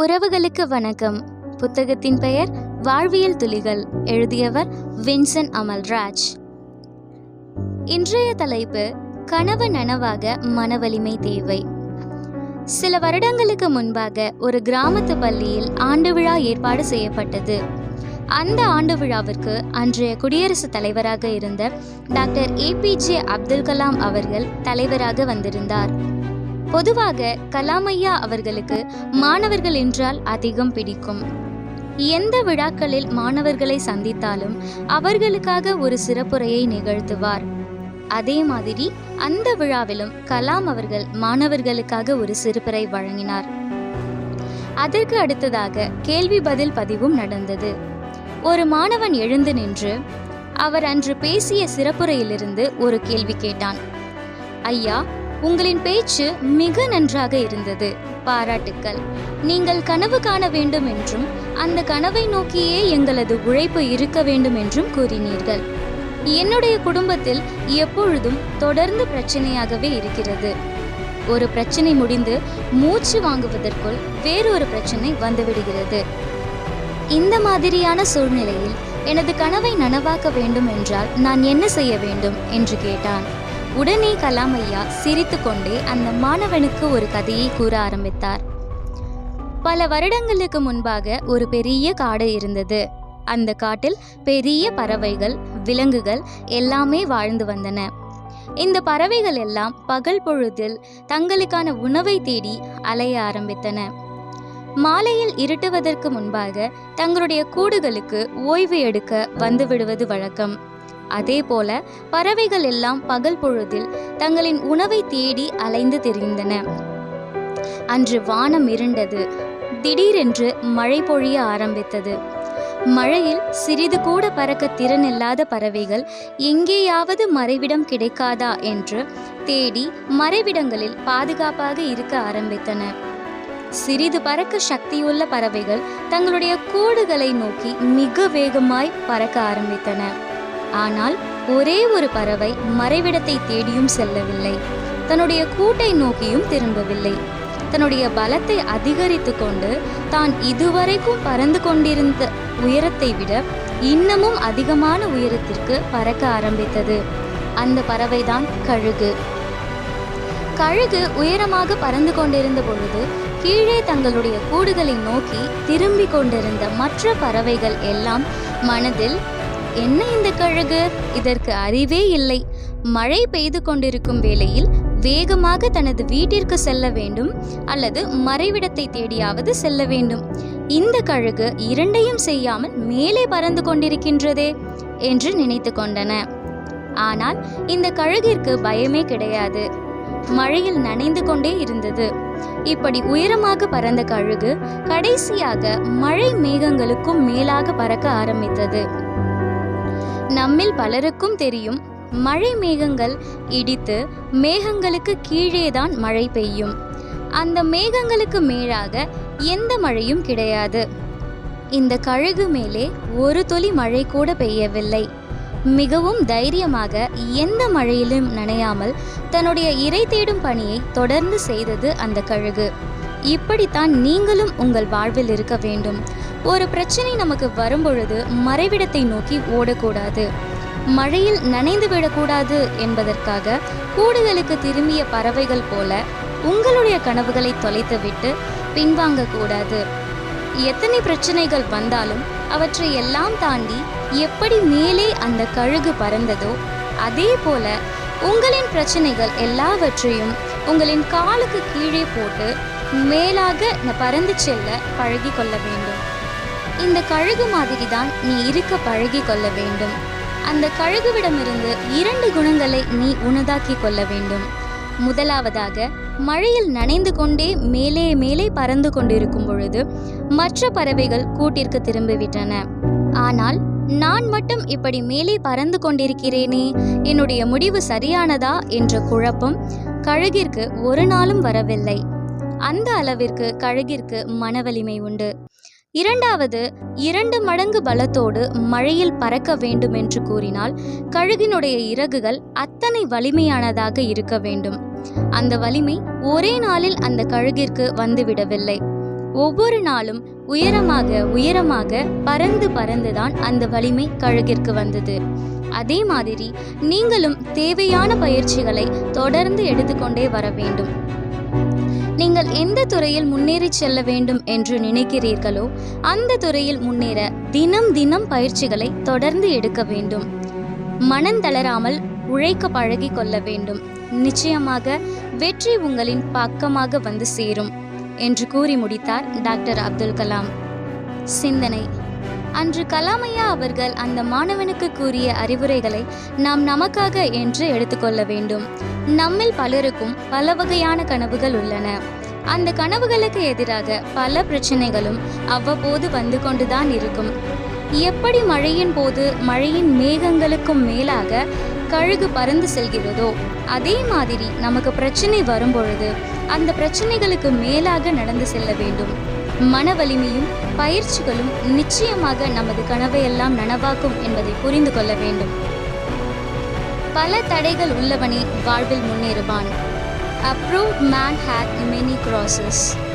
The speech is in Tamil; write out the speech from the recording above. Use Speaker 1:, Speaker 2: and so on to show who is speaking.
Speaker 1: உறவுகளுக்கு வணக்கம். புத்தகத்தின் பெயர் வாழ்வியல் துளிகள். எழுதியவர் வின்சன் அமல்ராஜ். இன்றைய தலைப்பு கனவு நனவாக மனவலிமை தேவை சில வருடங்களுக்கு முன்பாக ஒரு கிராமத்து பள்ளியில் ஆண்டு விழா ஏற்பாடு செய்யப்பட்டது. அந்த ஆண்டு விழாவிற்கு அன்றைய குடியரசுத் தலைவராக இருந்த டாக்டர் ஏபிஜே அப்துல் கலாம் அவர்கள் தலைவராக வந்திருந்தார். பொதுவாக கலாமையா அவர்களுக்கு மாணவர்கள் என்றால் அதிகம் பிடிக்கும். எந்த விழாக்களில் மாணவர்களை சந்தித்தாலும் அவர்களுக்காக ஒரு சிறப்புரையை நிகழ்த்துவார். அதே மாதிரி அந்த விழாவிலும் கலாம் அவர்கள் மாணவர்களுக்காக ஒரு சிறப்புரை வழங்கினார். அதற்கு அடுத்ததாக கேள்வி பதில் பதிவும் நடந்தது. ஒரு மாணவன் எழுந்து நின்று அவர் அன்று பேசிய சிறப்புரையிலிருந்து ஒரு கேள்வி கேட்டான். ஐயா உங்களின் பேச்சு மிக நன்றாக இருந்தது. பாராட்டுக்கள். நீங்கள் கனவு காண வேண்டும் என்றும் அந்த கனவை நோக்கியே எங்களது உழைப்பு இருக்க வேண்டும் என்றும் கூறினீர்கள். என்னுடைய குடும்பத்தில் எப்பொழுதும் தொடர்ந்து பிரச்சனையாகவே இருக்கிறது. ஒரு பிரச்சனை முடிந்து மூச்சு வாங்குவதற்குள் வேறொரு பிரச்சனை வந்துவிடுகிறது. இந்த மாதிரியான சூழ்நிலையில் எனது கனவை நனவாக்க வேண்டும் என்றால் நான் என்ன செய்ய வேண்டும்? என்று கேட்டான். உடனே கலாம் ஐயா சிரித்துக்கொண்டே அந்த மாணவனுக்கு ஒரு கதையை கூற ஆரம்பித்தார். பல வருடங்களுக்கு முன்பாக ஒரு பெரிய காடு இருந்தது. அந்த காட்டில் பெரிய பறவைகள் விலங்குகள் எல்லாமே வாழ்ந்து வந்தன. இந்த பறவைகள் எல்லாம் பகல் பொழுதில் தங்களுக்கான உணவை தேடி அலைய ஆரம்பித்தன. மாலையில் இருட்டுவதற்கு முன்பாக தங்களுடைய கூடுகளுக்கு ஓய்வு எடுக்க வந்துவிடுவது வழக்கம். அதே போல பறவைகள் எல்லாம் பகல் பொழுதில் தங்களின் உணவை தேடி அலைந்து திரிந்தன. அன்று வானம் இருண்டது. திடீரென்று மழை பொழிய ஆரம்பித்தது. மழையில் சிறிது கூட பறக்க திறனில்லாத பறவைகள் எங்கேயாவது மறைவிடம் கிடைக்காதா என்று தேடி மறைவிடங்களில் பாதுகாப்பாக இருக்க ஆரம்பித்தன. சிறிது பறக்க சக்தியுள்ள பறவைகள் தங்களுடைய கூடுகளை நோக்கி மிக வேகமாய் பறக்க ஆரம்பித்தன. ஆனால் ஒரே ஒரு பறவை மறைவிடத்தை தேடியும் செல்லவில்லை. தன்னுடைய கூட்டை நோக்கியும் திரும்பவில்லை. தன்னுடைய பலத்தை அதிகரித்து கொண்டு தான் இதுவரைக்கும் பறந்து கொண்டிருந்த உயரத்தை விட இன்னமும் அதிகமான உயரத்திற்கு பறக்க ஆரம்பித்தது. அந்த பறவைதான் கழுகு. கழுகு உயரமாக பறந்து கொண்டிருந்த பொழுது கீழே தங்களுடைய கூடுகளை நோக்கி திரும்பிக் கொண்டிருந்த மற்ற பறவைகள் எல்லாம் மனதில் என்ன இந்த கழுகு? இதற்கு அறிவே இல்லை. மழை பெய்து கொண்டிருக்கும் வேளையில் வேகமாக தனது வீட்டிற்கு செல்ல வேண்டும் அல்லது மறைவிடத்தை தேடியாவது செல்ல வேண்டும். இந்த கழுகு இரண்டையும் செய்யாமல் மேலே பறந்து கொண்டிருக்கின்றதே என்று நினைத்து கொண்டன. ஆனால் இந்த கழுகிற்கு பயமே கிடையாது. மழையில் நனைந்து கொண்டே இருந்தது. இப்படி உயரமாக பறந்த கழுகு கடைசியாக மழை மேகங்களுக்கும் மேலாக பறக்க ஆரம்பித்தது. நம்மில் பலருக்கும் தெரியும். மழை மேகங்கள் இடித்து மேகங்களுக்கு கீழேதான் மழை பெய்யும். அந்த மேகங்களுக்கு மேலாக எந்த மழையும் கிடையாது. இந்த கழுகு மேலே ஒரு துளி மழை கூட பெய்யவில்லை. மிகவும் தைரியமாக எந்த மழையிலும் நனையாமல் தன்னுடைய இறை தேடும் பணியை தொடர்ந்து செய்தது அந்த கழுகு. இப்படித்தான் நீங்களும் உங்கள் வாழ்வில் இருக்க வேண்டும். ஒரு பிரச்சனை நமக்கு வரும்பொழுது மறைவிடத்தை நோக்கி ஓடக்கூடாது. மழையில் நனைந்து விடக்கூடாது என்பதற்காக கூடுகளுக்கு திரும்பிய பறவைகள் போல உங்களுடைய கனவுகளை தொலைத்துவிட்டு பின்வாங்கக்கூடாது. எத்தனை பிரச்சனைகள் வந்தாலும் அவற்றை எல்லாம் தாண்டி எப்படி மேலே அந்த கழுகு பறந்ததோ அதே போல உங்களின் பிரச்சனைகள் எல்லாவற்றையும் உங்களின் காலுக்கு கீழே போட்டு மேலாக பறந்து செல்ல பழகி கொள்ள வேண்டும். இந்த கழுகு மாதிரி தான் நீ இருக்க பழகி கொள்ள வேண்டும். அந்த கழுகுவிடமிருந்து இரண்டு குணங்களை நீ உனதாக்கி கொள்ள வேண்டும். முதலாவதாக மழையில் நனைந்து கொண்டே மேலே மேலே பறந்து கொண்டிருக்கும் பொழுது மற்ற பறவைகள் கூட்டிற்கு திரும்பிவிட்டன. ஆனால் நான் மட்டும் இப்படி மேலே பறந்து கொண்டிருக்கிறேனே என்னுடைய முடிவு சரியானதா என்ற குழப்பம் கழுகிற்கு ஒரு நாளும் வரவில்லை. அந்த அளவிற்கு கழுகிற்கு மனவலிமை உண்டு. இரண்டாவது இரண்டு மடங்கு பலத்தோடு மழையில் பறக்க வேண்டும் என்று கூறினால் கழுகினுடைய இறகுகள் அத்தனை வலிமையானதாக இருக்க வேண்டும். அந்த வலிமை ஒரே நாளில் அந்த கழுகிற்கு வந்துவிடவில்லை. ஒவ்வொரு நாளும் உயரமாக உயரமாக பறந்து பறந்துதான் அந்த வலிமை கழுகிற்கு வந்தது. அதே மாதிரி நீங்களும் தேவையான பயிற்சிகளை தொடர்ந்து எடுத்துக்கொண்டே வர வேண்டும். நீங்கள் எந்த துறையில் முன்னேறி செல்ல வேண்டும் என்று நினைக்கிறீர்களோ அந்த துறையில் முன்னேற தினம் தினம் பயிற்சிகளை தொடர்ந்து எடுக்க வேண்டும். மனம் தளராமல் உழைக்க பழகி கொள்ள வேண்டும். நிச்சயமாக வெற்றி உங்களின் பக்கமாக வந்து சேரும் என்று கூறி முடித்தார் டாக்டர் அப்துல் கலாம். சிந்தனை. அன்று கலாமையா அவர்கள் அந்த மாணவனுக்கு கூறிய அறிவுரைகளை நாம் நமக்காக என்று எடுத்துக்கொள்ள வேண்டும். நம்மில் பலருக்கும் பல வகையான கனவுகள் உள்ளன. அந்த கனவுகளுக்கு எதிராக பல பிரச்சனைகளும் அவ்வப்போது வந்து கொண்டுதான் இருக்கும். எப்படி மழையின் போது மழையின் மேகங்களுக்கும் மேலாக கழுகு பறந்து செல்கிறதோ அதே மாதிரி நமக்கு பிரச்சனை வரும்பொழுது அந்த பிரச்சனைகளுக்கு மேலாக நடந்து செல்ல வேண்டும். மன வலிமையும் பயிற்சிகளும் நிச்சயமாக நமது கனவையெல்லாம் நனவாக்கும் என்பதை புரிந்து கொள்ள வேண்டும். பல தடைகள் உள்ளவனே வாழ்வில் முன்னேறுவான். Approved man had many crosses.